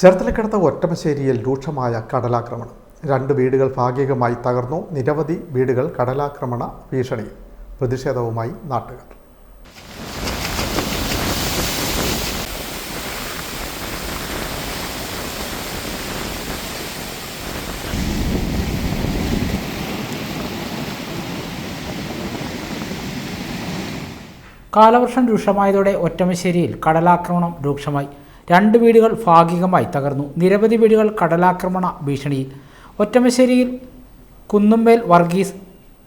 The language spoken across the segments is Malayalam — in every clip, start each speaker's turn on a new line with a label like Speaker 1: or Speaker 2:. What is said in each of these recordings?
Speaker 1: ചേർത്തലക്കടുത്ത ഒറ്റമശ്ശേരിയിൽ രൂക്ഷമായ കടലാക്രമണം. രണ്ട് വീടുകൾ ഭാഗികമായി തകർന്നു. നിരവധി വീടുകൾ കടലാക്രമണ ഭീഷണിയിൽ. പ്രതിഷേധവുമായി നാട്ടുകാർ.
Speaker 2: കാലവർഷം രൂക്ഷമായതോടെ ഒറ്റമശ്ശേരിയിൽ കടലാക്രമണം രൂക്ഷമായി. രണ്ട് വീടുകൾ ഭാഗികമായി തകർന്നു. നിരവധി വീടുകൾ കടലാക്രമണ ഭീഷണിയിൽ. ഒറ്റമശ്ശേരിയിൽ കുന്നുമ്മേൽ വർഗീസ്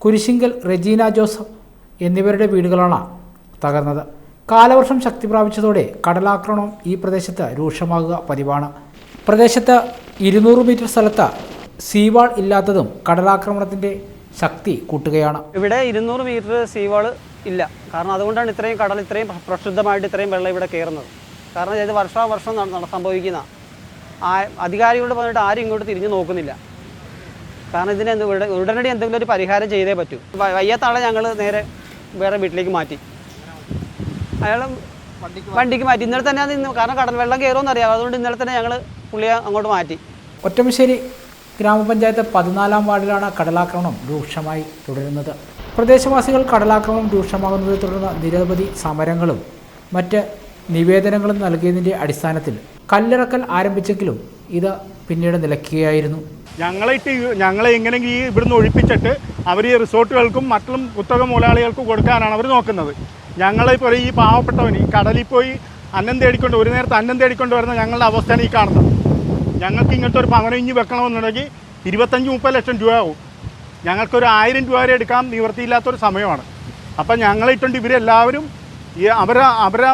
Speaker 2: കുരിശിങ്കൽ റെജീന ജോസഫ് എന്നിവരുടെ വീടുകളാണ് തകർന്നത്. കാലവർഷം ശക്തി പ്രാപിച്ചതോടെ കടലാക്രമണം ഈ പ്രദേശത്ത് രൂക്ഷമാകുക പതിവാണ്. പ്രദേശത്ത് ഇരുന്നൂറ് മീറ്റർ സ്ഥലത്ത് സീവാൾ ഇല്ലാത്തതും കടലാക്രമണത്തിന്റെ ശക്തി കൂട്ടുകയാണ്.
Speaker 3: ഇവിടെ ഇരുന്നൂറ് മീറ്റർ സീവാൾ ഇല്ല. കാരണം അതുകൊണ്ടാണ് ഇത്രയും കടൽ ഇത്രയും പ്രക്ഷുബ്ധമായിട്ട് ഇത്രയും വെള്ളം ഇവിടെ കയറുന്നത്. കാരണം ഇത് വർഷാവർഷം വർഷം നട- സംഭവിക്കുന്ന അധികാരികളോട് പറഞ്ഞിട്ട് ആരും ഇങ്ങോട്ട് തിരിഞ്ഞു നോക്കുന്നില്ല. കാരണം ഇതിന് ഉടനടി എന്തെങ്കിലും ഒരു പരിഹാരം ചെയ്തേ പറ്റൂ. വയ്യാത്താളെ ഞങ്ങൾ നേരെ വേറെ വീട്ടിലേക്ക് മാറ്റി. അയാൾ വണ്ടിക്ക് മാറ്റി. ഇന്നലെ തന്നെ അത് കാരണം കടൽ വെള്ളം കയറുമെന്ന് അറിയാം. അതുകൊണ്ട് ഇന്നലെ തന്നെ ഞങ്ങൾ പുള്ളിയെ അങ്ങോട്ട് മാറ്റി.
Speaker 2: ഒറ്റമശ്ശേരി ഗ്രാമപഞ്ചായത്ത് പതിനാലാം വാർഡിലാണ് കടലാക്രമണം രൂക്ഷമായി തുടരുന്നത്. പ്രദേശവാസികൾ കടലാക്രമണം രൂക്ഷമാകുന്നതിനെ തുടർന്ന് നിരവധി സമരങ്ങളും മറ്റ് നിവേദനങ്ങളും നൽകിയതിന്റെ അടിസ്ഥാനത്തിൽ കല്ലിറക്കൽ ആരംഭിച്ചെങ്കിലും ഇത് പിന്നീട് നിലയ്ക്കുകയായിരുന്നു.
Speaker 4: ഞങ്ങളെ ഇട്ട് ഞങ്ങളെ എങ്ങനെയെങ്കിലും ഈ ഇവിടുന്ന് ഒഴിപ്പിച്ചിട്ട് അവർ ഈ റിസോർട്ടുകൾക്കും മറ്റും കുത്തക മുതലാളികൾക്കും കൊടുക്കാനാണ് അവർ നോക്കുന്നത്. ഞങ്ങളെ പോലെ ഈ പാവപ്പെട്ടവൻ ഈ കടലിൽ പോയി അന്നം തേടിക്കൊണ്ട് ഒരു നേരത്തെ അന്നം തേടിക്കൊണ്ട് വരുന്ന ഞങ്ങളുടെ അവസ്ഥയാണ് ഈ കാണുന്നത്. ഞങ്ങൾക്ക് ഇങ്ങനത്തെ ഒരു ഭവനം ഇഞ്ഞ് വെക്കണമെന്നുണ്ടെങ്കിൽ ഇരുപത്തഞ്ച് മുപ്പത് ലക്ഷം രൂപയാവും ഞങ്ങൾക്കൊരു ആയിരം രൂപ വരെ എടുക്കാൻ നിവൃത്തിയില്ലാത്തൊരു സമയമാണ്. അപ്പം ഞങ്ങളെ ഇട്ടുകൊണ്ട് ഇവരെല്ലാവരും ഈ അവരെ അവരെ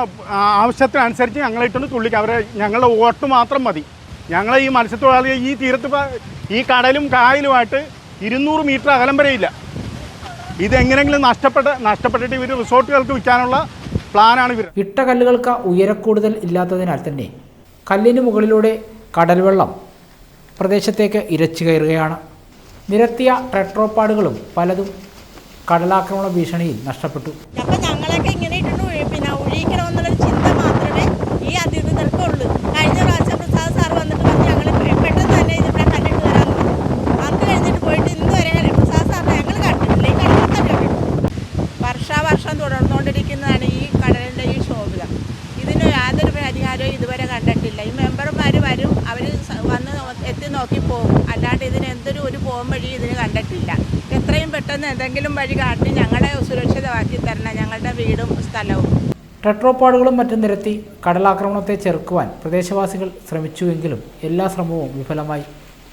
Speaker 4: ആവശ്യത്തിനനുസരിച്ച് ഞങ്ങളെ ഇട്ടുകൊണ്ട് തുള്ളിക്കുക അവരെ ഞങ്ങളുടെ വോട്ട് മാത്രം മതി. ഞങ്ങളെ ഈ മത്സ്യത്തൊഴിലാളികൾ ഈ തീരത്ത് ഈ കടലും കായലുമായിട്ട് ഇരുന്നൂറ് മീറ്റർ അകലം വരെയില്ല ഇതെങ്ങനെങ്കിലും നഷ്ടപ്പെട്ട നഷ്ടപ്പെട്ടിട്ട് ഇവർ റിസോർട്ടുകൾക്ക് വിൽക്കാനുള്ള പ്ലാനാണ് ഇവർ
Speaker 2: ഇട്ട കല്ലുകൾക്ക് ഉയരക്കൂടുതൽ ഇല്ലാത്തതിനാൽ തന്നെ കല്ലിന് മുകളിലൂടെ കടൽവെള്ളം പ്രദേശത്തേക്ക് ഇരച്ചു കയറുകയാണ്. നിരത്തിയ ട്രെട്രോപ്പാടുകളും പലതും കടലാക്രമണ ഭീഷണിയിൽ നഷ്ടപ്പെട്ടു.
Speaker 5: അപ്പൊ ഞങ്ങളൊക്കെ ഇങ്ങനെ ഒഴി- ചിന്ത മാത്രമേ ഈ അധികൃതർക്ക് ഉള്ളൂ കഴിഞ്ഞ പ്രാവശ്യം പ്രസാദ് സാർ വന്നിട്ട് പറഞ്ഞു ഞങ്ങൾ പെട്ടെന്ന് തന്നെ ഇതിവിടെ കണ്ടിട്ട് വരാമെന്ന് പറഞ്ഞു. അത് കഴിഞ്ഞിട്ട് പോയിട്ട് ഇന്ന് വരെ പ്രസാദ് സാറിനെ ഞങ്ങൾ കണ്ടിട്ടില്ല. ഈ കണ്ടിട്ട് തന്നെ കണ്ടിട്ടുള്ളൂ വർഷാവർഷം തുടർന്നുകൊണ്ടിരിക്കുന്നതാണ് ഈ കടലിന്റെ ഈ ശോഭന. ഇതിന് യാതൊരു പരിഹാരവും ഇതുവരെ കണ്ടിട്ടില്ല. ഈ മെമ്പർമാർ വരും അവർ വന്ന് എത്തി നോക്കി പോകും. അല്ലാണ്ട് ഇതിന് എന്തൊരു ഒരു പോകും വഴി ഇതിന് കണ്ടിട്ടില്ല. എത്രയും പെട്ടെന്ന് എന്തെങ്കിലും വഴി കാട്ടി ഞങ്ങളെ സുരക്ഷിതമാക്കി തരണം. ഞങ്ങളുടെ വീടും സ്ഥലവും.
Speaker 2: ടെട്രോപ്പാഡുകളും മറ്റും നിരത്തി കടലാക്രമണത്തെ ചെറുക്കുവാൻ പ്രദേശവാസികൾ ശ്രമിച്ചുവെങ്കിലും എല്ലാ ശ്രമവും വിഫലമായി.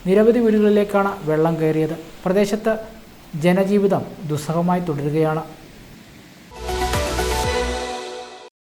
Speaker 2: നിരവധി വീടുകളിലേക്കാണ് വെള്ളം കയറിയത്. പ്രദേശത്ത് ജനജീവിതം ദുസ്സഹമായി തുടരുകയാണ്.